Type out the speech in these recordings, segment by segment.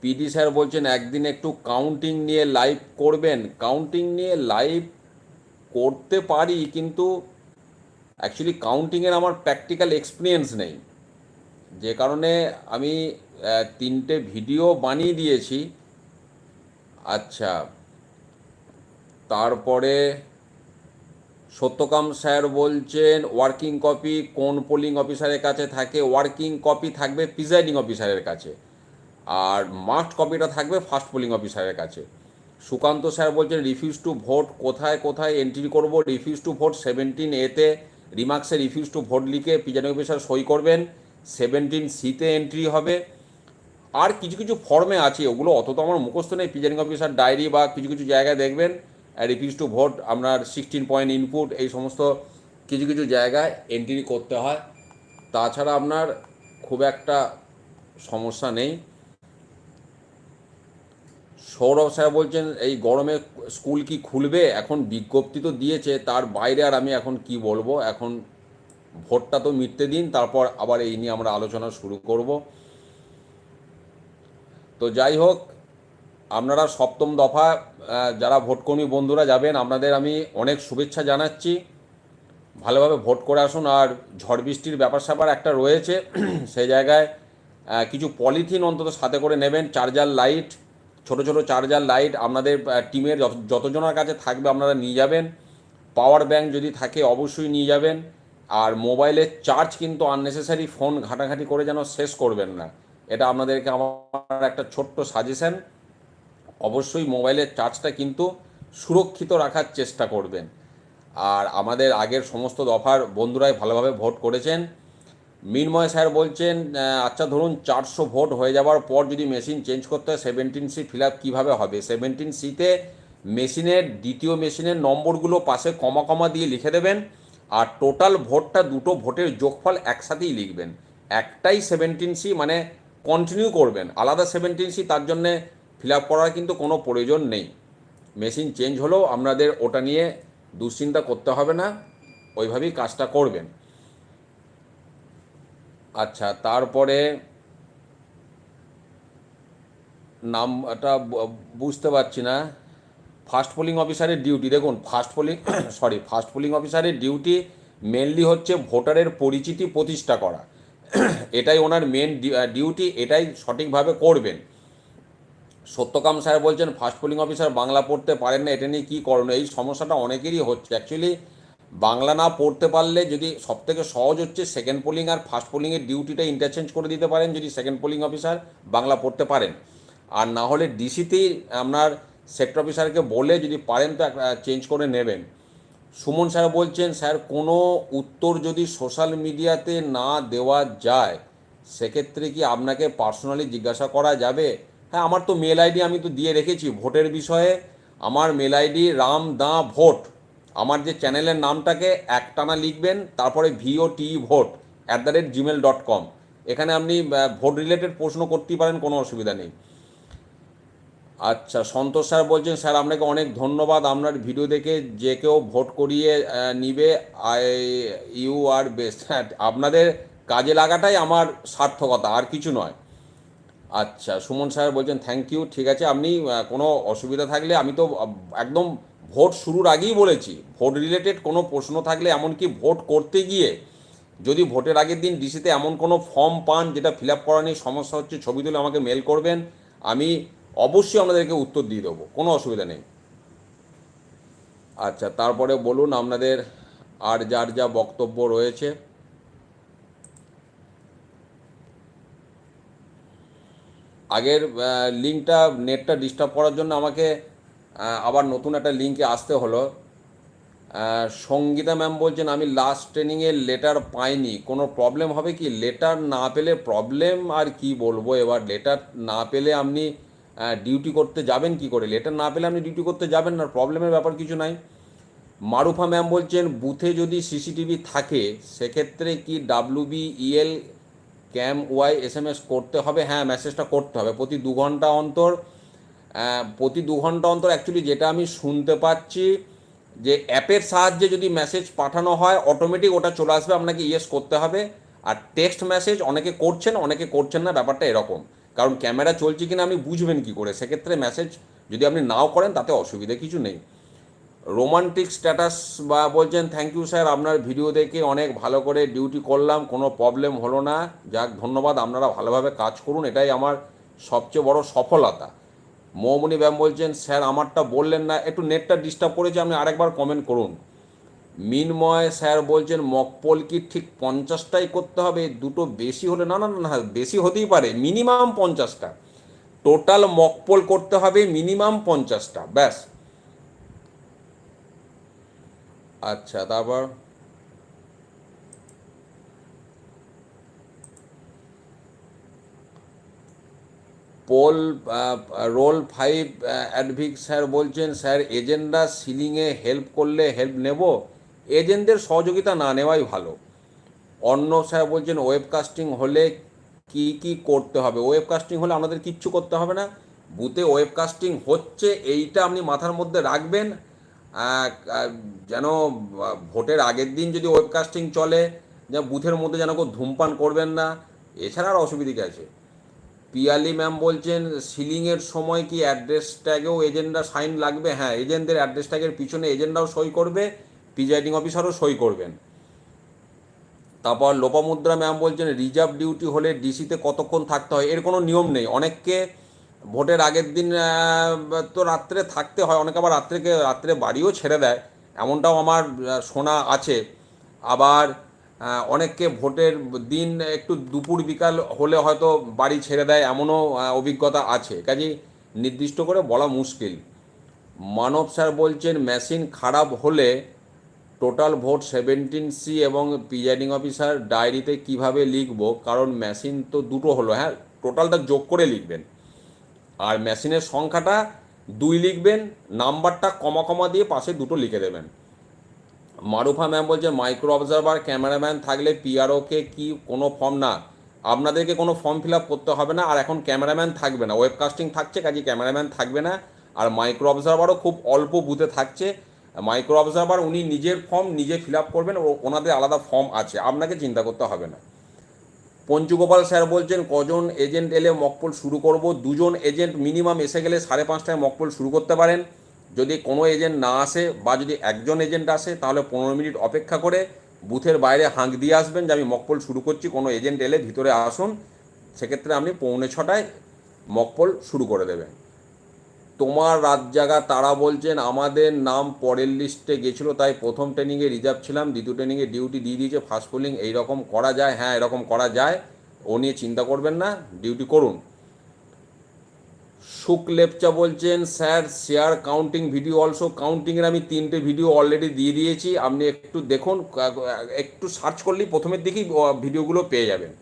PD sir বলছেন, একদিন একটু কাউন্টিং নিয়ে লাইভ করবেন। কাউন্টিং নিয়ে লাইভ করতে পারি, কিন্তু অ্যাকচুয়ালি কাউন্টিংয়ের আমার প্র্যাকটিক্যাল এক্সপিরিয়েন্স নেই। যে কারণে আমি তিনটে ভিডিও বানিয়ে দিয়েছি। আচ্ছা তারপরে সত্যকাম স্যার বলছেন ওয়ার্কিং কপি কোন পোলিং অফিসারের কাছে থাকে? ওয়ার্কিং কপি থাকবে প্রিজাইডিং অফিসারের কাছে। আর মাস্ট কপিটা থাকবে ফার্স্ট পোলিং অফিসারের কাছে। সুকান্ত স্যার বলছেন রিফিউজ টু ভোট কোথায় কোথায় এন্ট্রি করব? রিফিউজ টু ভোট সেভেন্টিন এতে রিমার্কসে রিফিউজ টু ভোট লিখে প্রিজাইডিং অফিসার সই করবেন। সেভেন্টিন সিতে এন্ট্রি হবে। আর কিছু কিছু ফর্মে আছে, ওগুলো অত তো আমার মুখস্থ নেই। প্রিজাইডিং অফিসার ডায়েরি বা কিছু কিছু জায়গায় দেখবেন রিফিউজ টু ভোট আপনার সিক্সটিন পয়েন্ট ইনপুট এই সমস্ত কিছু কিছু জায়গায় এন্ট্রি করতে হয়। তাছাড়া আপনার খুব একটা সমস্যা নেই। সৌরভ সাহেব বলছেন, এই গরমে স্কুল কি খুলবে? এখন বিজ্ঞপ্তি তো দিয়েছে, তার বাইরে আর আমি এখন কি বলব? এখন ভোটটা তো মিটতে দিন, তারপর আবার এই নিয়ে আমরা আলোচনা শুরু করব। তো যাই হোক, আপনারা সপ্তম দফা যারা ভোটকর্মী বন্ধুরা যাবেন, আপনাদের আমি অনেক শুভেচ্ছা জানাচ্ছি। ভালোভাবে ভোট করে আসুন, আর ঝড় বৃষ্টির ব্যাপার স্যাপার একটা রয়েছে, সেই জায়গায় কিছু পলিথিন অন্তত সাথে করে নেবেন, চার্জার, লাইট ছোট ছোট চার্জার, লাইট, আপনাদের টিমের যত- যতজনের কাছে থাকবে আপনারা নিয়ে যাবেন। পাওয়ার ব্যাংক যদি থাকে অবশ্যই নিয়ে যাবেন। আর মোবাইলের চার্জ কিন্তু আননেসেসারি ফোন ঘাটাঘাটি করে যেন শেষ করবেন না। এটা আপনাদেরকে আমার একটা ছোট্ট সাজেশন অবশ্যই মোবাইলের চার্জটা কিন্তু সুরক্ষিত রাখার চেষ্টা করবেন। আর আমাদের আগের সমস্ত দফার বন্ধুরাই ভালোভাবে ভোট করেছেন। মিনময় স্যার বলছেন আচ্ছা ধরুন চারশো ভোট হয়ে যাওয়ার পর যদি মেশিন চেঞ্জ করতে হয় সেভেন্টিন সি ফিল আপ কীভাবে হবে? সেভেন্টিন সিতে মেশিনের, দ্বিতীয় মেশিনের নম্বরগুলো পাশে কমা কমা দিয়ে লিখে দেবেন আর টোটাল ভোটটা দুটো ভোটের যোগফল একসাথেই লিখবেন। একটাই সেভেন্টিন সি মানে কন্টিনিউ করবেন। আলাদা সেভেন্টিন সি তার জন্যে ফিল আপ করার কিন্তু কোনো প্রয়োজন নেই। মেশিন চেঞ্জ হলেও আপনাদের ওটা নিয়ে দুশ্চিন্তা করতে হবে না। ওইভাবেই কাজটা করবেন। আচ্ছা তারপরে নামটা বুঝতে পারছি না। ফার্স্ট পোলিং অফিসারের ডিউটি দেখুন first polling sorry first polling অফিসারের ডিউটি মেনলি হচ্ছে ভোটারের পরিচিতি প্রতিষ্ঠা করা। এটাই ওনার মেন ডিউটি এটাই সঠিকভাবে করবেন। সত্যকাম স্যার বলছেন ফার্স্ট পোলিং অফিসার বাংলা পড়তে পারেন না, এটা নিয়ে কী করণীয়? এই সমস্যাটা অনেকেরই হচ্ছে। অ্যাকচুয়ালি বাংলা না পড়তে পারলে যদি সব থেকে সহজ হচ্ছে সেকেন্ড পোলিং আর ফার্স্ট পোলিংয়ের ডিউটিটা ইন্টারচেঞ্জ করে দিতে পারেন যদি সেকেন্ড পোলিং অফিসার বাংলা পড়তে পারেন। আর না হলে ডিসিতেই আপনার সেক্টর অফিসারকে বলে যদি পারেন তো চেঞ্জ করে নেবেন। সুমন স্যার বলছেন, স্যার, কোনো উত্তর যদি সোশ্যাল মিডিয়াতে না দেওয়া যায়, সেক্ষেত্রে কি আপনাকে পার্সোনালি জিজ্ঞাসা করা যাবে? হ্যাঁ আমার তো মেল আইডি আমি তো দিয়ে রেখেছি। ভোটের বিষয়ে আমার মেল আইডি রাম দা ভোট। আমার যে চ্যানেলের নামটাকে একটানা লিখবেন, তারপরে ভিও টি vote at the rate Gmail dot com এখানে আপনি ভোট রিলেটেড প্রশ্ন করতেই পারেন, কোনো অসুবিধা নেই। আচ্ছা সন্তোষ স্যার বলছেন, স্যার, আপনাকে অনেক ধন্যবাদ। আপনার ভিডিও দেখে যে কেউ ভোট করিয়ে নিবে, আই ইউ আর বেস্ট হ্যাঁ আপনাদের কাজে লাগাটাই আমার সার্থকতা, আর কিছু নয়। আচ্ছা সুমন স্যার বলছেন থ্যাংক ইউ ঠিক আছে। আপনি কোনো অসুবিধা থাকলে আমি তো একদম ভোট শুরুর আগেই বলেছি, ভোট রিলেটেড কোনো প্রশ্ন থাকলে এমনকি ভোট করতে গিয়ে যদি ভোটের আগের দিন ডিসিতে এমন কোনো ফর্ম পান যেটা ফিল আপ করা নিয়ে সমস্যা হচ্ছে ছবি তুলে আমাকে মেল করবেন, আমি অবশ্যই আপনাদেরকে উত্তর দিয়ে দেবো, কোনো অসুবিধা নেই। আচ্ছা তারপরে বলুন আপনাদের আর যার যা বক্তব্য রয়েছে। আগের লিঙ্কটা, নেটটা ডিস্টার্ব করার জন্য আমাকে আবার নতুন একটা লিঙ্কে আসতে হলো। সঙ্গীতা ম্যাম বলছেন, আমি লাস্ট ট্রেনিংয়ে লেটার পাইনি। কোনো প্রবলেম হবে কি? লেটার না পেলে প্রবলেম আর কি বলব এবার? লেটার না পেলে আপনি ডিউটি করতে যাবেন কি করে? লেটার না পেলে আপনি ডিউটি করতে যাবেন না। প্রবলেমের ব্যাপার কিছু নাই। মারুফা ম্যাম বলছেন, বুথে যদি সিসিটিভি থাকে, সেক্ষেত্রে কি WB EL cam Y S M S করতে হবে? হ্যাঁ মেসেজটা করতে হবে। প্রতি দু ঘণ্টা অন্তর প্রতি দু ঘণ্টা অন্তর অ্যাকচুয়ালি যেটা আমি শুনতে পাচ্ছি যে অ্যাপের সাহায্যে যদি মেসেজ পাঠানো হয় অটোমেটিক ওটা চলে আসবে, আপনাকে ইয়েস করতে হবে। আর টেক্সট মেসেজ অনেকে করছেন অনেকে করছেন না, ব্যাপারটা এরকম। কারণ ক্যামেরা চলছে কিনা আপনি বুঝবেন কি করে? সেক্ষেত্রে মেসেজ যদি আপনি নাও করেন, তাতে অসুবিধা কিছু নেই। রোমান্টিক স্ট্যাটাস বা বলছেন থ্যাংক ইউ স্যার আপনার ভিডিও দেখে অনেক ভালো করে ডিউটি করলাম, কোনো প্রবলেম হলো না। যাক, ধন্যবাদ, আপনারা ভালোভাবে কাজ করুন, এটাই আমার সবচেয়ে বড় সফলতা। মৌমনি ম্যাম বলছেন, স্যার, আমারটা বললেন না। একটু নেটটা ডিস্টার্ব করেছে, আপনি আরেকবার কমেন্ট করুন। মিনময় স্যার বলছেন, মকপল কি ঠিক পঞ্চাশটাই করতে হবে? দুটো বেশি হলে, না না না, বেশি হতেই পারে। মিনিমাম পঞ্চাশটা। টোটাল মকপল করতে হবে মিনিমাম পঞ্চাশটা। ব্যাস। আচ্ছা তারপর? পোল রোল ফাইভ অ্যাডভিক স্যার বলছেন, স্যার, এজেন্টরা সিলিংয়ে হেল্প করলে হেল্প নেব। এজেন্টদের সহযোগিতা না নেওয়াই ভালো। অন্য স্যার বলছেন, ওয়েবকাস্টিং হলে কি কি করতে হবে? ওয়েবকাস্টিং হলে আমাদের কিচ্ছু করতে হবে না। বুথে ওয়েবকাস্টিং হচ্ছে, এইটা আপনি মাথার মধ্যে রাখবেন। যেন ভোটের আগের দিন যদি ওয়েবকাস্টিং চলে যেন বুথের মধ্যে যেন কেউ ধূমপান করবেন না, এছাড়া আর অসুবিধা আছে? পিয়ালি ম্যাম বলছেন, সিলিংয়ের সময় কি অ্যাড্রেস ট্যাগেও এজেন্টরা সাইন লাগবে? হ্যাঁ এজেন্টদের অ্যাড্রেস ট্যাগের পিছনে এজেন্টরাও সই করবে প্রিজাইডিং অফিসারও সই করবেন। তারপর লোপামুদ্রা ম্যাম বলছেন রিজার্ভ ডিউটি হলে ডিসিতে কতক্ষণ থাকতে হয়? এর কোনো নিয়ম নেই। অনেককে ভোটের আগের দিন তো রাত্রে থাকতে হয়, অনেকে আবার রাত্রেকে, রাত্রে বাড়িও ছেড়ে দেয়। এমনটাও আমার শোনা আছে। আবার অনেককে ভোটের দিন একটু দুপুর, বিকাল হলে হয়তো বাড়ি ছেড়ে দেয় এমনও অভিজ্ঞতা আছে। কাজেই নির্দিষ্ট করে বলা মুশকিল। মানব স্যার বলছেন, মেশিন খারাপ হলে টোটাল ভোট সেভেন্টিন সি এবং প্রিজাইডিং অফিসার ডায়েরিতে কীভাবে লিখব? কারণ মেশিন তো দুটো হলো হ্যাঁ? টোটালটা যোগ করে লিখবেন। আর মেশিনের সংখ্যাটা দুই লিখবেন, নাম্বারটা কমা কমা দিয়ে পাশে দুটো লিখে দেবেন। মারুফা ম্যাম বলছে মাইক্রো অবজারভার ক্যামেরাম্যান থাকলে পিআরওকে কি কোনো ফর্ম না। আপনাদেরকে কোনো ফর্ম ফিল আপ করতে হবে না, আর এখন ক্যামেরাম্যান থাকবে না। ওয়েবকাস্টিং থাকছে, কাজে ক্যামেরাম্যান থাকবে না। আর মাইক্রো অবজারভারও খুব অল্প বুথে থাকছে। মাইক্রো অবজারভার উনি নিজের ফর্ম নিজে ফিল আপ করবেন, ও ওনাদের আলাদা ফর্ম আছে। আপনাকে চিন্তা করতে হবে না। পঞ্চুগোপাল স্যার বলছেন, কজন এজেন্ট এলে মকপল শুরু করব? দুজন এজেন্ট মিনিমাম এসে গেলে সাড়ে পাঁচটায় মকপল শুরু করতে পারেন। যদি কোনো এজেন্ট না আসে বা যদি একজন এজেন্ট আসে, তাহলে পনেরো মিনিট অপেক্ষা করে বুথের বাইরে হাঁক দিয়ে আসবেন যে আমি মকপল শুরু করছি, কোনো এজেন্ট এলে ভিতরে আসুন। সেক্ষেত্রে আপনি পৌনে ছটায় মকপল শুরু করে দেবেন। তোমার রাত জাগা তারা বলছেন, আমাদের নাম পরের লিস্টে গেছিল, তাই প্রথম ট্রেনিংয়ে রিজার্ভ ছিলাম, দ্বিতীয় ট্রেনিংয়ে ডিউটি দিয়ে দিয়েছে ফার্স্ট পোলিং এইরকম করা যায় হ্যাঁ এরকম করা যায়। ও নিয়ে চিন্তা করবেন না ডিউটি করুন। সুক লেপচা বলছেন, sir share counting video also কাউন্টিংয়ের আমি তিনটে ভিডিও অলরেডি দিয়ে দিয়েছি। আপনি একটু দেখুন একটু সার্চ করলেই প্রথমের দিকেই ভিডিওগুলো পেয়ে যাবেন।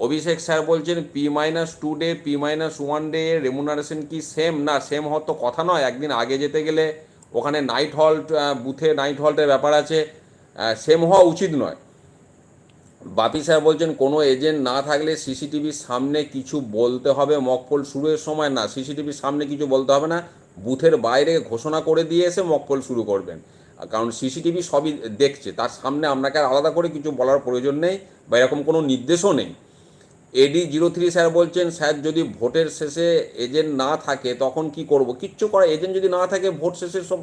অভিষেক স্যার বলছেন P minus two day P minus one day remuneration কি সেম না সেম হওয়ার তো কথা নয়। একদিন আগে যেতে গেলে ওখানে নাইট হল্ট বুথে নাইট হল্টের ব্যাপার আছে। সেম হওয়া উচিত নয়। বাপি স্যার বলছেন, কোনো এজেন্ট না থাকলে সিসিটিভির সামনে কিছু বলতে হবে। মকপল শুরুর সময় না সিসিটিভির সামনে কিছু বলতে হবে না। বুথের বাইরে ঘোষণা করে দিয়ে এসে মকপল শুরু করবেন। কারণ সিসিটিভি সবই দেখছে, তার সামনে আপনাকে আলাদা করে কিছু বলার প্রয়োজন নেই বা এরকম কোনো নির্দেশও নেই। এডি জিরো থ্রি স্যার বলছেন, স্যার, যদি ভোটের শেষে এজেন্ট না থাকে, তখন কি করব? কিচ্ছু করা এজেন্ট যদি না থাকে, ভোট শেষের সব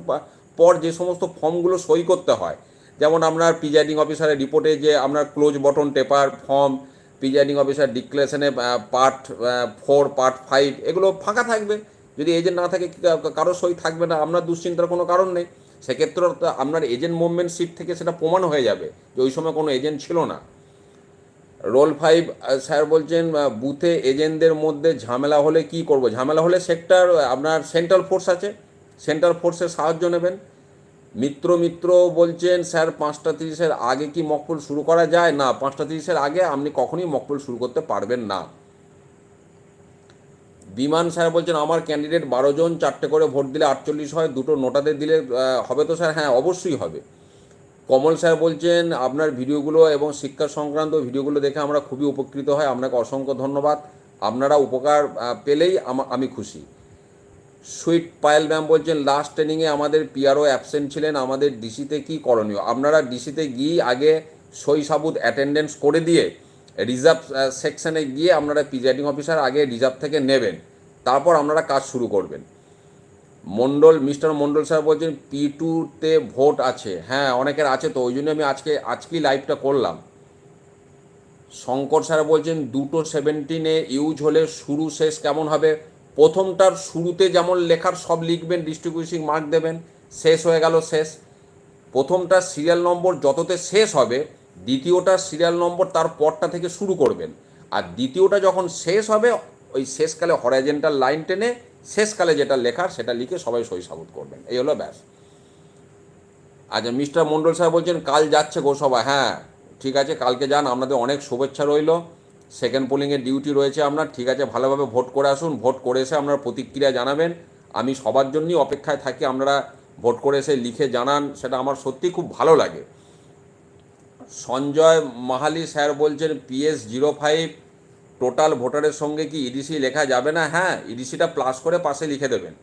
পর যে সমস্ত ফর্মগুলো সই করতে হয় যেমন আপনার প্রিজাইডিং অফিসারের রিপোর্টে যে আপনার ক্লোজ বটন টেপার ফর্ম প্রিজাইডিং অফিসার ডিক্লারেশনে পার্ট ফোর পার্ট ফাইভ এগুলো ফাঁকা থাকবে। যদি এজেন্ট না থাকে কারও সই থাকবে না আপনার দুশ্চিন্তার কোনো কারণ নেই। সেক্ষেত্রে আপনার এজেন্ট মুভমেন্ট সিট থেকে সেটা প্রমাণ হয়ে যাবে যে ওই সময় কোনো এজেন্ট ছিল না। রোল ফাইভ স্যার বলছেন বুথে এজেন্টদের মধ্যে ঝামেলা হলে কি করব? ঝামেলা হলে সেক্টর আপনার সেন্ট্রাল ফোর্স আছে। সেন্ট্রাল ফোর্সের সাহায্য নেবেন। মিত্র মিত্র বলছেন, স্যার, পাঁচটা তিরিশের আগে কি মকপুল শুরু করা যায়? না, পাঁচটা তিরিশের আগে আপনি কখনই মকপুল শুরু করতে পারবেন না। বিমান স্যার বলছেন, আমার ক্যান্ডিডেট বারো জন, চারটে করে ভোট দিলে আটচল্লিশ হয়, দুটো নোটাতে দিলে হবে তো স্যার? হ্যাঁ অবশ্যই হবে। কমল স্যার বলছেন, আপনার ভিডিওগুলো এবং শিক্ষা সংক্রান্ত ভিডিওগুলো দেখে আমরা খুবই উপকৃত হয়। আপনাকে অসংখ্য ধন্যবাদ। আপনারা উপকার পেলেই আমি খুশি। সুইট পায়েল ম্যাম বলছেন লাস্ট ট্রেনিংয়ে আমাদের পিআরও অ্যাবসেন্ট ছিলেন, আমাদের ডিসিতে কি করণীয়? আপনারা ডিসিতে গিয়ে আগে সই সাবুত অ্যাটেন্ডেন্স করে দিয়ে রিজার্ভ সেকশনে গিয়ে আপনারা প্রিজাইডিং অফিসার আগে রিজার্ভ থেকে নেবেন। তারপর আপনারা কাজ শুরু করবেন। মন্ডল মিস্টার মন্ডল স্যার বলছেন পি টুতে ভোট আছে। হ্যাঁ অনেকের আছে তো, ওই জন্য আমি আজকে, আজকেই লাইভটা করলাম। শঙ্কর স্যার বলছেন, দুটো সেভেন্টিনে ইউজ হলে শুরু শেষ কেমন হবে? প্রথমটার শুরুতে যেমন লেখার সব লিখবেন ডিস্ট্রিবিউশন মার্ক দেবেন, শেষ হয়ে গেল শেষ। প্রথমটা সিরিয়াল নম্বর যততে শেষ হবে, দ্বিতীয়টা সিরিয়াল নম্বর তার পরটা থেকে শুরু করবেন। আর দ্বিতীয়টা যখন শেষ হবে, ওই শেষকালে হরাইজেন্টাল লাইন টেনে শেষকালে যেটা লেখার সেটা লিখে সবাই সই সাবুত করবেন। এই হলো ব্যাস। আচ্ছা মিস্টার মন্ডল সাহেব বলছেন, কাল যাচ্ছে গোসভা হ্যাঁ ঠিক আছে, কালকে যান। আপনাদের অনেক শুভেচ্ছা রইল। সেকেন্ড পোলিংয়ের ডিউটি রয়েছে আপনার ঠিক আছে, ভালোভাবে ভোট করে আসুন ভোট করে এসে আপনার প্রতিক্রিয়া জানাবেন। আমি সবার জন্যই অপেক্ষায় থাকি, আপনারা ভোট করে এসে লিখে জানান, সেটা আমার সত্যি খুব ভালো লাগে। সঞ্জয় মাহালি স্যার বলছেন পিএস জিরো ফাইভ টোটাল ভোটারের সঙ্গে কি ইডিসি লেখা যাবে না? হ্যাঁ ইডিসিটা প্লাস করে পাশে লিখে দেবেন।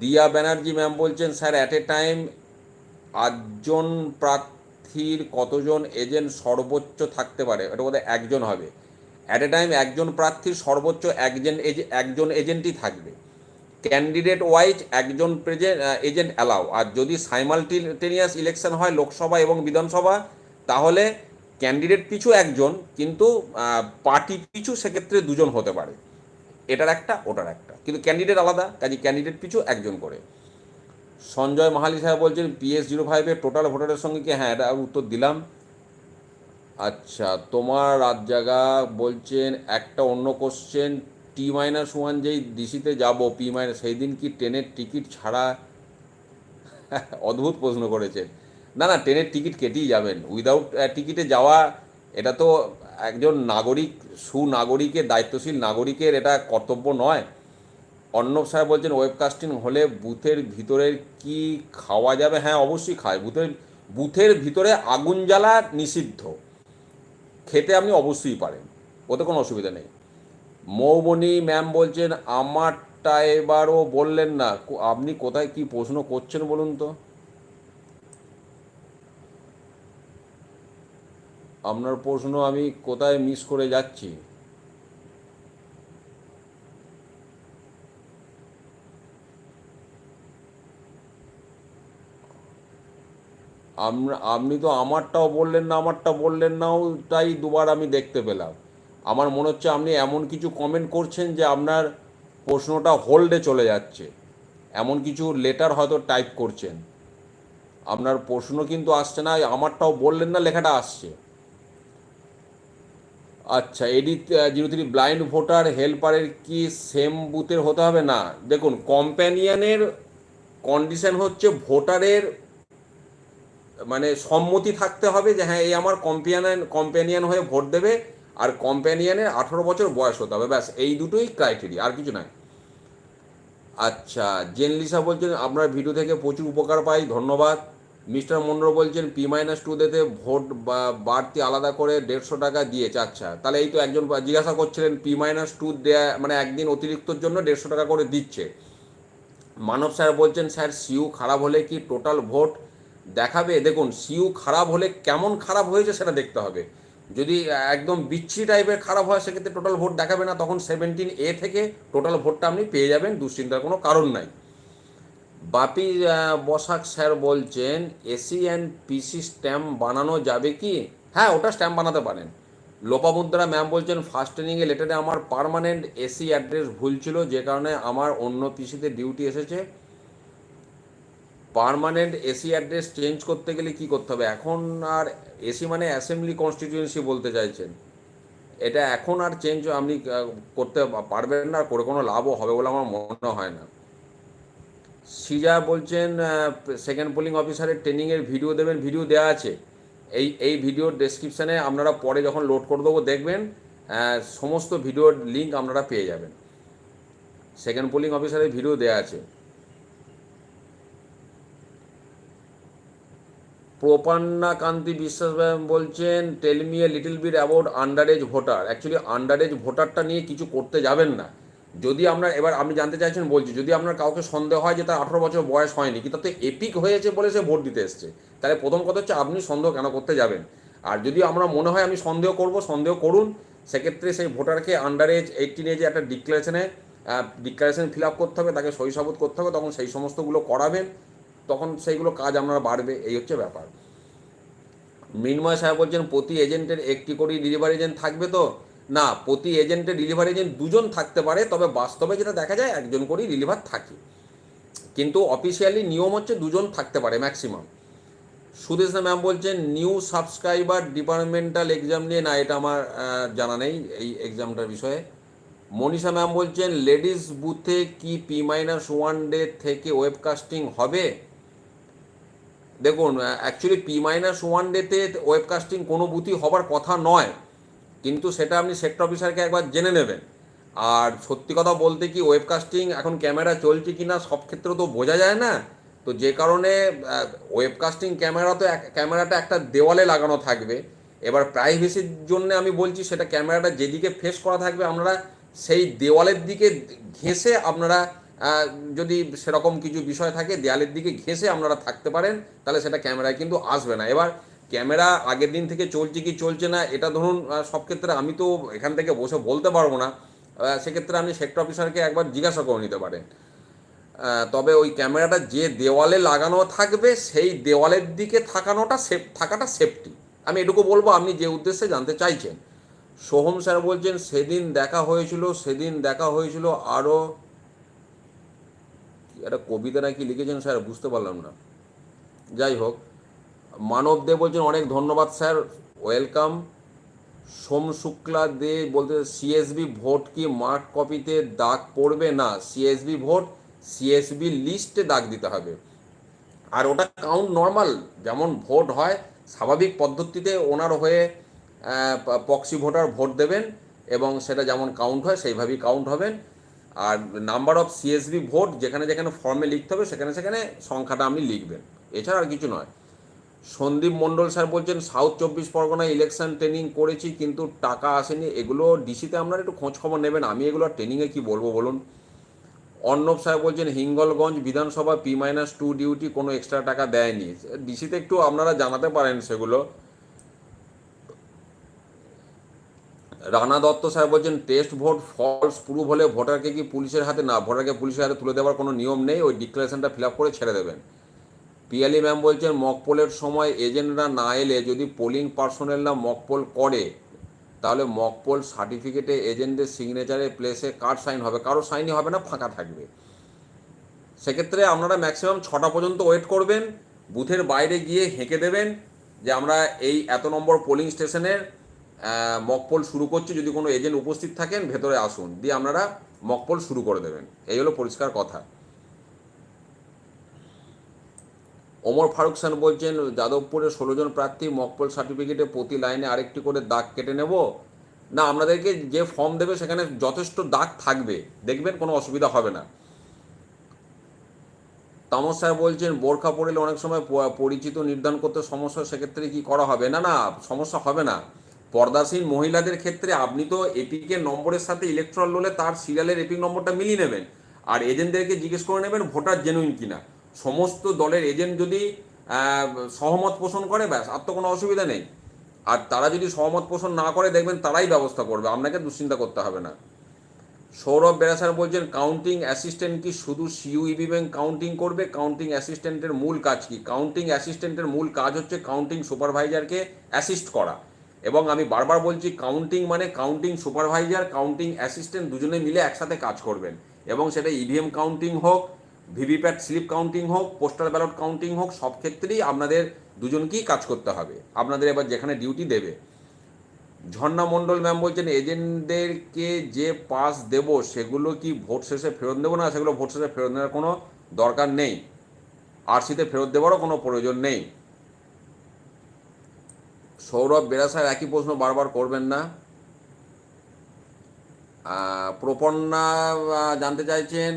দিয়া ব্যানার্জি ম্যাম বলছেন স্যার অ্যাট এ টাইম আটজন প্রার্থীর কতজন এজেন্ট সর্বোচ্চ থাকতে পারে? এটা বোধহয় একজন হবে। অ্যাট এ টাইম একজন প্রার্থীর সর্বোচ্চ একজন একজন এজেন্টই থাকবে। ক্যান্ডিডেট ওয়াইজ একজন প্রেজেন্ট এজেন্ট অ্যালাউ আর যদি সাইমালটেনিয়াস ইলেকশন হয় লোকসভা এবং বিধানসভা, তাহলে ক্যান্ডিডেট পিছু একজন, কিন্তু পার্টি পিছু সেক্ষেত্রে দুজন হতে পারে। এটার একটা, ওটার একটা। কিন্তু ক্যান্ডিডেট আলাদা কাজে ক্যান্ডিডেট পিছু একজন করে। সঞ্জয় মাহালি সাহেব বলছেন পিএস জিরো ফাইভের টোটাল ভোটারের সঙ্গে কি? হ্যাঁ এটা উত্তর দিলাম। আচ্ছা তোমার রাত জায়গা বলছেন, একটা অন্য কোশ্চেন টি মাইনাস ওয়ান যেই ডিসিতে যাব পি মাইনাস সেই দিন কি ট্রেনের টিকিট ছাড়া? অদ্ভুত প্রশ্ন করেছেন। না না, ট্রেনের টিকিট কেটেই যাবেন। উইদাউট টিকিটে যাওয়া, এটা তো একজন নাগরিক, সুনাগরিকের, দায়িত্বশীল নাগরিকের এটা কর্তব্য নয়। অর্ণব সাহেব বলছেন ওয়েবকাস্টিং হলে বুথের ভিতরের কি খাওয়া যাবে? হ্যাঁ অবশ্যই খায়। বুথের বুথের ভিতরে আগুন জ্বালা নিষিদ্ধ। খেতে আপনি অবশ্যই পারেন। ওতে কোনো অসুবিধা নেই। মৌবনি ম্যাম বলছেন, আমারটা এবারও বললেন না। আপনি কোথায় কি প্রশ্ন করছেন বলুন তো? আপনার প্রশ্ন আমি কোথায় মিস করে যাচ্ছি? আমরা, আপনি তো আমারটাও বললেন না, আমারটা বললেন নাও তাই দুবার আমি দেখতে পেলাম। আমার মনে হচ্ছে আপনি এমন কিছু কমেন্ট করছেন যে আপনার প্রশ্নটা হোল্ডে চলে যাচ্ছে। এমন কিছু লেটার হয়তো টাইপ করছেন। আপনার প্রশ্ন কিন্তু আসছে না, আমারটাও বললেন না, লেখাটা আসছে। আচ্ছা AD zero three blind voter হেল্পারের কি সেম বুথের হতে হবে? না, দেখুন কম্প্যানিয়ানের কন্ডিশন হচ্ছে ভোটারের মানে সম্মতি থাকতে হবে যে হ্যাঁ এই আমার কম্পিয়ান কম্প্যানিয়ান হয়ে ভোট দেবে আর কম্প্যানিয়ানের আঠারো বছর বয়স হতে হবে। ব্যাস, এই দুটোই ক্রাইটেরিয়া আর কিছু নাই। আচ্ছা জেন লিসা বলছেন আপনার ভিডিও থেকে প্রচুর উপকার পাই, ধন্যবাদ। মিস্টার মন্ডল বলছেন পি মাইনাস টু দিতে ভোট বাড়তি আলাদা করে দেড়শো টাকা দিয়েছে। আচ্ছা তাহলে এই তো একজন জিজ্ঞাসা করছিলেন পি মাইনাস টু দেয়া মানে একদিন অতিরিক্তর জন্য দেড়শো টাকা করে দিচ্ছে। মানব স্যার বলছেন, স্যার, সিউ খারাপ হলে কি টোটাল ভোট দেখাবে, দেখুন, সিউ খারাপ হলে কেমন খারাপ হয়েছে সেটা দেখতে হবে। যদি একদম বিচ্ছি টাইপের খারাপ হয়, সেক্ষেত্রে টোটাল ভোট দেখাবে না, তখন সেভেন্টিন এ থেকে টোটাল ভোটটা আপনি পেয়ে যাবেন, দুশ্চিন্তার কোনো কারণ নাই। বাপি বসাক স্যার বলছেন এসি অ্যান্ড পিসি স্ট্যাম্প বানানো যাবে কি? হ্যাঁ ওটা স্ট্যাম্প বানাতে পারেন। লোপামুদ্রা ম্যাম বলছেন ফার্স্ট ট্রেনিংয়ে লেটারে আমার পার্মানেন্ট এসি অ্যাড্রেস ভুল ছিল, যে কারণে আমার অন্য পিসিতে ডিউটি এসেছে। পার্মানেন্ট এসি অ্যাড্রেস চেঞ্জ করতে গেলে কি করতে হবে? এখন আর এসি মানে অ্যাসেম্বলি কনস্টিটিউয়েন্সি বলতে চাইছেন। এটা এখন আর চেঞ্জ আপনি করতে পারবেন না আর করে কোনো লাভও হবে বলে আমার মনে হয় না। সিজা বলছেন সেকেন্ড পোলিং অফিসারের ট্রেনিংয়ের ভিডিও দেবেন ভিডিও দেওয়া আছে। এই এই ভিডিওর ডেসক্রিপশানে আপনারা পরে যখন লোড করে দেবো দেখবেন সমস্ত ভিডিওর লিঙ্ক আপনারা পেয়ে যাবেন। সেকেন্ড পোলিং অফিসারের ভিডিও দেওয়া আছে। প্রপান্না কান্তি বিশ্বাস বলছেন tell me a little bit about under age voter actually under age ভোটারটা নিয়ে কিছু করতে যাবেন না। যদি আপনার এবার, আপনি জানতে চাইছেন, বলছি, যদি আপনার কাউকে সন্দেহ হয় যে তার আঠারো বছর বয়স হয়নি, কিন্তু তাতে এপিক হয়েছে বলে সে ভোট দিতে এসছে, তাহলে প্রথম কথা হচ্ছে আপনি সন্দেহ কেন করতে যাবেন? আর যদি আমরা মনে হয় আমি সন্দেহ করব, সন্দেহ করুন, সেক্ষেত্রে সেই ভোটারকে আন্ডার এজ এইটিন এজে একটা ডিক্লারেশনে ডিক্লারেশন ফিল আপ করতে হবে, তাকে সই সাবুত করতে হবে, তখন সেই সমস্তগুলো করাবেন। তখন সেইগুলো কাজ আপনারা বাড়বে, এই হচ্ছে ব্যাপার। মৃন্ময় সাহেব বলছেন, প্রতি এজেন্টের একটি করে ডেলিভারি এজেন্ট থাকবে তো? না, প্রতি এজেন্টের ডেলিভারি এজেন্ট দুজন থাকতে পারে, তবে বাস্তবে যেটা দেখা যায়, একজন করেই ডেলিভার থাকে। কিন্তু অফিসিয়ালি নিয়ম হচ্ছে দুজন থাকতে পারে ম্যাক্সিমাম সুদেশনা ম্যাম বলছেন নিউ সাবস্ক্রাইবার ডিপার্টমেন্টাল এক্সাম নিয়ে, না, এটা আমার জানা নেই এই এক্সামটার বিষয়ে। মনীষা ম্যাম বলছেন লেডিস বুথে কি পি মাইনাস ওয়ান ডে থেকে ওয়েবকাস্টিং হবে? দেখুন অ্যাকচুয়ালি পি মাইনাস ওয়ান ডেতে ওয়েবকাস্টিং কোনো বুথই হবার কথা নয়, কিন্তু সেটা আপনি সেক্টর অফিসারকে একবার জেনে নেবেন। আর সত্যি কথা বলতে কি ওয়েবকাস্টিং এখন ক্যামেরা চলছে কি না সব ক্ষেত্রে তো বোঝা যায় না। তো যে কারণে ওয়েবকাস্টিং ক্যামেরা তো ক্যামেরাটা একটা দেওয়ালে লাগানো থাকবে। এবার প্রাইভেসির জন্য আমি বলছি, সেটা ক্যামেরাটা যেদিকে ফেস করা থাকবে আপনারা সেই দেওয়ালের দিকে ঘেঁষে আপনারা যদি সেরকম কিছু বিষয় থাকে দেওয়ালের দিকে ঘেঁষে আপনারা থাকতে পারেন, তাহলে সেটা ক্যামেরায় কিন্তু আসবে না। এবার ক্যামেরা আগের দিন থেকে চলছে কি চলছে না, এটা ধরুন সব ক্ষেত্রে আমি তো এখান থেকে বসে বলতে পারব না। সেক্ষেত্রে আপনি সেক্টর অফিসারকে একবার জিজ্ঞাসা করে নিতে পারেন। তবে ওই ক্যামেরাটা যে দেওয়ালে লাগানো থাকবে, সেই দেওয়ালের দিকে থাকানোটা সেফ থাকাটা সেফটি আমি এটুকু বলব, আপনি যে উদ্দেশ্যে জানতে চাইছেন, সোহম স্যার বলছেন, সেদিন দেখা হয়েছিল, সেদিন দেখা হয়েছিল আরও একটা কবিতা নাকি লিখেছেন স্যার, বুঝতে পারলাম না। যাই হোক, মানব দে বলছেন, অনেক ধন্যবাদ স্যার, ওয়েলকাম। সোম শুক্লা দে বলতে, সিএসবি ভোট কি মাঠ কপিতে দাগ পড়বে না? সিএসবি ভোট, সিএসবি লিস্টে দাগ দিতে হবে। আর ওটা কাউন্ট নর্মাল, যেমন ভোট হয়, স্বাভাবিক পদ্ধতিতে ওনার হয়ে পক্সি ভোটার ভোট দেবেন এবং সেটা যেমন কাউন্ট হয়, সেইভাবেই কাউন্ট হবেন। আর নাম্বার অফ সিএসবি ভোট যেখানে যেখানে ফর্মে লিখতে হবে, সেখানে সেখানে সংখ্যাটা আপনি লিখবেন। এছাড়া আর কিছু নয়। সন্দীপ মণ্ডল স্যার বলছেন সাউথ চব্বিশ পরগনায় ইলেকশন ট্রেনিং করেছি, কিন্তু টাকা আসেনি। এগুলো ডিসিতে আপনারা একটু খোঁজ খবর নেবেন। আমি এগুলো ট্রেনিংয়ে কি বলব বলুন? অর্ণব সাহেব বলছেন, হিঙ্গলগঞ্জ বিধানসভা পি মাইনাস টু ডিউটি কোনো এক্সট্রা টাকা দেয়নি। ডিসিতে একটু আপনারা জানাতে পারেন সেগুলো। রানা দত্ত সাহেব বলছেন, টেস্ট ভোট ফলস প্রুভ হলে ভোটারকে কি পুলিশের হাতে না, ভোটারকে পুলিশের হাতে তুলে দেওয়ার কোনো নিয়ম নেই, ওই ডিক্লারেশনটা ফিল আপ করে ছেড়ে দেবেন। পিয়ালি ম্যাম বলছেন, মকপোলের সময় এজেন্টরা না এলে যদি পোলিং পার্সোনেলরা মকপোল করে, তাহলে মকপোল সার্টিফিকেটে এজেন্টের সিগনেচারে প্লেসে কার সাইন হবে? কারও সাইনই হবে না, ফাঁকা থাকবে। সেক্ষেত্রে আপনারা ম্যাক্সিমাম ছটা পর্যন্ত ওয়েট করবেন বুথের বাইরে গিয়ে হেঁকে দেবেন যে আমরা এই এত নম্বর পোলিং স্টেশনের মকপোল শুরু করছি, যদি কোনো এজেন্ট উপস্থিত থাকেন, ভেতরে আসুন। দিয়ে আপনারা মকপোল শুরু করে দেবেন। এই হলো পরিষ্কার কথা। ওমর ফারুক খান বলছেন যাদবপুরে ষোলো জন প্রার্থী মকপল সার্টিফিকেটে প্রতি লাইনে আরেকটি করে দাগ কেটে নেব? না, আপনাদেরকে যে ফর্ম দেবে, সেখানে যথেষ্ট দাগ থাকবে। দেখবেন কোনো অসুবিধা হবে না। তামস স্যার বলছেন, বোরখা পড়লে অনেক সময় পরিচিত নির্ধারণ করতে সমস্যা, সেক্ষেত্রে কি করা হবে? না না, সমস্যা হবে না। পর্দাসীন মহিলাদের ক্ষেত্রে আপনি তো এপিকে নম্বরের সাথে ইলেকট্রাল রোলে তার সিরিয়ালের এপিক নম্বরটা মিলিয়ে নেবেন। আর এজেন্টদেরকে জিজ্ঞেস করে নেবেন ভোটার জেনুইন কিনা। সমস্ত দলের এজেন্ট যদি সহমত পোষণ করে, ব্যাস, আর তো কোনো অসুবিধা নেই। আর তারা যদি সহমত পোষণ না করে, দেখবেন তারাই ব্যবস্থা করবে। আপনাকে দুশ্চিন্তা করতে হবে না। সৌরভ বেরাসার বলছেন কাউন্টিং অ্যাসিস্ট্যান্ট কি শুধু সিইউইবি ব্যাংক কাউন্টিং করবে? কাউন্টিং অ্যাসিস্ট্যান্টের মূল কাজ কি? কাউন্টিং অ্যাসিস্ট্যান্টের মূল কাজ হচ্ছে কাউন্টিং সুপারভাইজারকে অ্যাসিস্ট করা। এবং আমি বারবার বলছি কাউন্টিং মানে কাউন্টিং সুপারভাইজার কাউন্টিং অ্যাসিস্ট্যান্ট দুজনে মিলে একসাথে কাজ করবেন। এবং সেটা ইভিএম কাউন্টিং হোক, ভিভিপ্যাট স্লিপ কাউন্টিং হোক পোস্টাল ব্যালট কাউন্টিং হোক, সব ক্ষেত্রেই আপনাদের দুজনকেই কাজ করতে হবে। আপনাদের এবার যেখানে ডিউটি দেবে। ঝর্ণা মণ্ডল ম্যাম বলছেন, এজেন্টদেরকে যে পাস দেব, সেগুলো কি ভোট শেষে ফেরত দেবো না? সেগুলো ভোট শেষে ফেরত দেওয়ার কোনো দরকার নেই। আরসিতে ফেরত দেওয়ারও কোনো প্রয়োজন নেই। সৌরভ বেরাসার একই প্রশ্ন বারবার করবেন না। প্রপন্না জানতে চাইছেন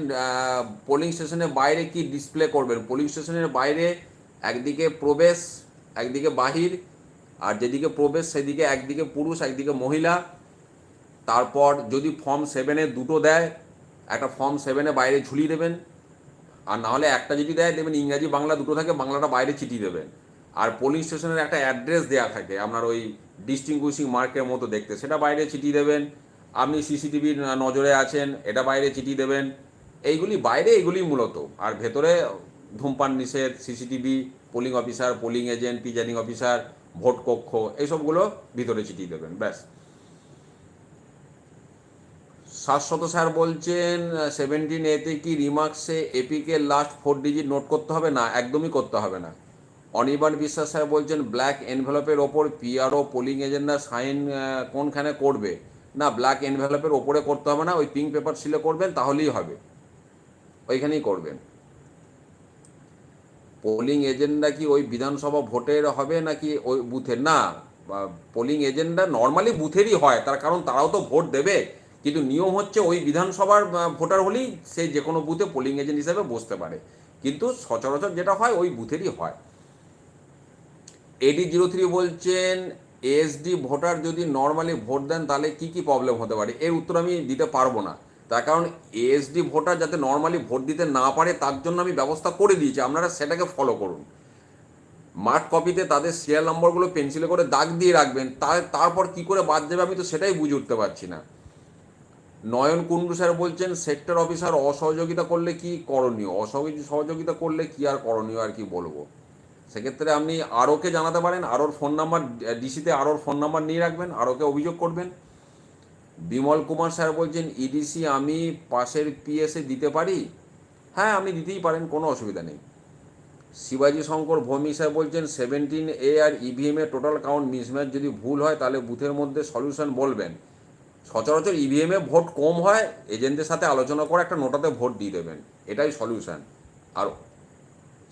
পোলিং স্টেশনের বাইরে কি ডিসপ্লে করবেন? পোলিং স্টেশনের বাইরে একদিকে প্রবেশ, একদিকে বাহির, আর যেদিকে প্রবেশ সেদিকে একদিকে পুরুষ, একদিকে মহিলা। তারপর যদি ফর্ম সেভেনে দুটো দেয়, একটা ফর্ম সেভেনে বাইরে ঝুলিয়ে দেবেন। আর না হলে একটা যদি দেয় দেবেন ইংরাজি, বাংলা দুটো থাকে, বাংলাটা বাইরে চিটিয়ে দেবেন। আর পোলিং স্টেশনের একটা অ্যাড্রেস দেওয়া থাকে, আপনার ওই ডিস্টিংগুইশিং মার্কের মতো দেখতে। সেটা বাইরে চিঠি দেবেন, আপনি সিসিটিভির নজরে আছেন, এটা বাইরে চিঠি দেবেন। এইগুলি বাইরে এইগুলি মূলত। আর ভেতরে ধূমপান নিষেধ CCTV polling officer polling agent presiding officer vote কক্ষ এইসবগুলো ভিতরে চিঠি দেবেন, ব্যাস। শাশ্বত স্যার বলছেন সেভেন্টিন এতে কি রিমার্কসে এপিকে লাস্ট ফোর ডিজিট নোট করতে হবে? না, একদমই করতে হবে না। অনির্বাণ বিশ্বাস স্যার বলছেন ব্ল্যাক এনভেলপের ওপর পিআরও পোলিং এজেন্টরা সাইন কোনখানে করবে? না ব্ল্যাক এনভেলপের ওপরে করতে হবে না, ওই পিঙ্ক পেপার সিলে করবেন, তাহলেই হবে। ওইখানেই করবেন। পোলিং এজেন্টরা কি ওই বিধানসভা ভোটের হবে নাকি ওই বুথের? না পোলিং এজেন্টরা নর্মালি বুথেরই হয়, তার কারণ তারাও তো ভোট দেবে। কিন্তু নিয়ম হচ্ছে ওই বিধানসভার ভোটার হলেই সে যে কোনো বুথে পোলিং এজেন্ট হিসেবে বসতে পারে। কিন্তু সচরাচর যেটা হয়, ওই বুথেরই হয়। এডি জিরো থ্রি বলছেন এসডি ভোটার যদি নর্মালি ভোট দেন, তাহলে কি কি প্রবলেম হতে পারে? এর উত্তর আমি দিতে পারব না। তার কারণ এসডি ভোটার যাতে নর্মালি ভোট দিতে না পারে, তার জন্য আমি ব্যবস্থা করে দিয়েছি। আপনারা সেটাকে ফলো করুন। মাঠ কপিতে তাদের সিরিয়াল নম্বরগুলো পেন্সিলে করে দাগ দিয়ে রাখবেন। তার, তারপর কি করে বাদ যাবে আমি তো সেটাই বুঝে উঠতে পারছি না। নয়ন কুণ্ডু স্যার বলছেন সেক্টর অফিসার অসহযোগিতা করলে কি করণীয়? অসহযোগী সহযোগিতা করলে কি আর করণীয় আর কি বলব? সেক্ষেত্রে আপনি আরওকে জানাতে পারেন, আরোর ফোন নাম্বার ডিসিতে আরোর ফোন নাম্বার নিয়ে রাখবেন আরওকে অভিযোগ করবেন। বিমল কুমার স্যার বলছেন ইডিসি আমি পাশের পিএসে দিতে পারি? হ্যাঁ আপনি দিতেই পারেন, কোনো অসুবিধা নেই। শিবাজি শঙ্কর ভৌমিক স্যার বলছেন সেভেন্টিন এ আর ইভিএম এর টোটাল কাউন্ট মিসম্যাচ যদি ভুল হয়, তাহলে বুথের মধ্যে সলিউশন বলবেন। সচরাচর ইভিএমে ভোট কম হয় এজেন্টদের সাথে আলোচনা করে একটা নোটাতে ভোট দিয়ে দেবেন। এটাই সলিউশন আর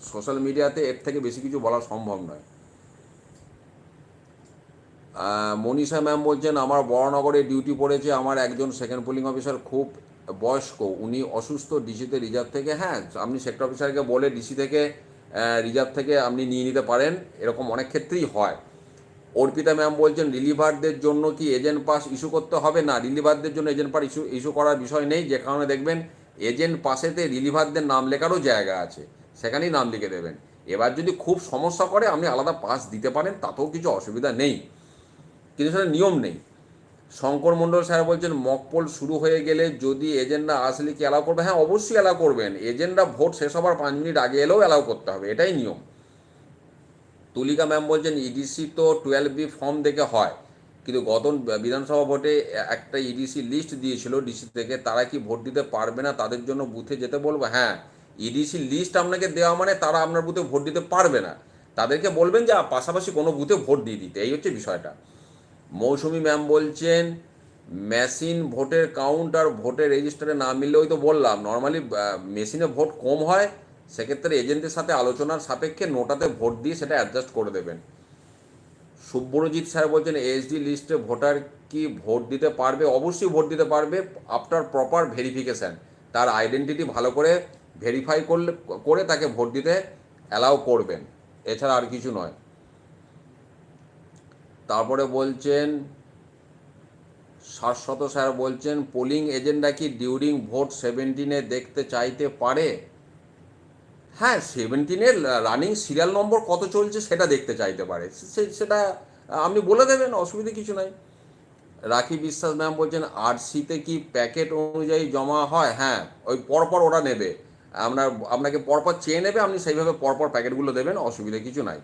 সোশ্যাল মিডিয়াতে এর থেকে বেশি কিছু বলা সম্ভব নয়। মনীষা ম্যাম বলছেন, আমার বড়নগরে ডিউটি পড়েছে আমার একজন সেকেন্ড পোলিং অফিসার খুব বয়স্ক। উনি অসুস্থ, ডিসিতে রিজার্ভ থেকে। হ্যাঁ আপনি সেক্টর অফিসারকে বলে ডিসি থেকে রিজার্ভ থেকে আপনি নিয়ে নিতে পারেন। এরকম অনেক ক্ষেত্রেই হয়। অর্পিতা ম্যাম বলছেন রিলিভারদের জন্য কি এজেন্ট পাস ইস্যু করতে হবে? না রিলিভারদের জন্য এজেন্ট পাস ইস্যু ইস্যু করার বিষয় নেই। যে কারণে দেখবেন এজেন্ট পাশেতে রিলিভারদের নাম লেখারও জায়গা আছে। সেখানেই নাম লিখে দেবেন। এবার যদি খুব সমস্যা করে, আপনি আলাদা পাস দিতে পারেন, তাতেও কিছু অসুবিধা নেই। কিন্তু সেটা নিয়ম নেই। শঙ্কর মণ্ডল স্যার বলছেন মকপোল শুরু হয়ে গেলে যদি এজেন্টরা আসলে কি অ্যালাউ করবে? হ্যাঁ অবশ্যই অ্যালাউ করবেন। এজেন্ডা ভোট শেষ হবার পাঁচ মিনিট আগে এলেও অ্যালাউ করতে হবে, এটাই নিয়ম। তুলিকা ম্যাম বলছেন ইডিসি তো টুয়েলভ বি ফর্ম দেখে হয়। কিন্তু গত বিধানসভা ভোটে একটা ইডিসি লিস্ট দিয়েছিল ডিসি থেকে। তারা কি ভোট দিতে পারবে না? তাদের জন্য বুথে যেতে বলব? হ্যাঁ ইডিসি লিস্ট আপনাকে দেওয়া মানে তারা আপনার বুথে ভোট দিতে পারবে না। তাদেরকে বলবেন যে পাশাপাশি কোনো বুথে ভোট দিয়ে দিতে। এই হচ্ছে বিষয়টা। মৌসুমি ম্যাম বলছেন মেশিন ভোটের কাউন্ট আর ভোটের রেজিস্টারে না মিললে ওই তো বললাম নর্মালি মেশিনে ভোট কম হয়, সেক্ষেত্রে এজেন্টের সাথে আলোচনার সাপেক্ষে নোটাতে ভোট দিয়ে সেটা অ্যাডজাস্ট করে দেবেন। সুব্রজিৎ স্যার বলছেন এসডি লিস্টে ভোটার কি ভোট দিতে পারবে? অবশ্যই ভোট দিতে পারবে আফটার প্রপার ভেরিফিকেশান তার আইডেন্টিটি ভালো করে ভেরিফাই করলে, করে তাকে ভোট দিতে অ্যালাউ করবেন। এছাড়া আর কিছু নয়। তারপরে বলছেন শাশ্বত স্যার বলছেন পোলিং এজেন্টরা কি ডিউরিং ভোট সেভেন্টিনে দেখতে চাইতে পারে? হ্যাঁ সেভেন্টিনের রানিং সিরিয়াল নম্বর কত চলছে সেটা দেখতে চাইতে পারে। সেটা আপনি বলে দেবেন, অসুবিধা কিছু নাই। রাখি বিশ্বাস ম্যাম বলছেন আরসিতে কি প্যাকেট অনুযায়ী জমা হয়? হ্যাঁ ওই পরপর ওরা নেবে। আপনার আপনাকে পরপর চেয়ে নেবে, আপনি সেইভাবে পরপর প্যাকেটগুলো দেবেন, অসুবিধা কিছু নাই।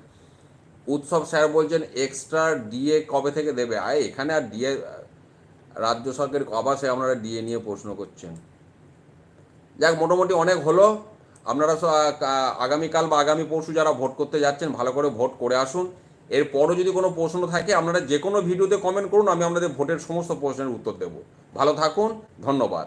উৎসব স্যার বলছেন এক্সট্রা ডিএ কবে থেকে দেবে? আয় এখানে আর ডিএ রাজ্য সরকারের আবাসে আপনারা ডিএ নিয়ে প্রশ্ন করছেন। যাক, মোটামুটি অনেক হলো। আপনারা আগামীকাল বা আগামী পরশু যারা ভোট করতে যাচ্ছেন, ভালো করে ভোট করে আসুন। এরপরও যদি কোনো প্রশ্ন থাকে, আপনারা যে কোনো ভিডিওতে কমেন্ট করুন, আমি আপনাদের ভোটের সমস্ত প্রশ্নের উত্তর দেব। ভালো থাকুন, ধন্যবাদ।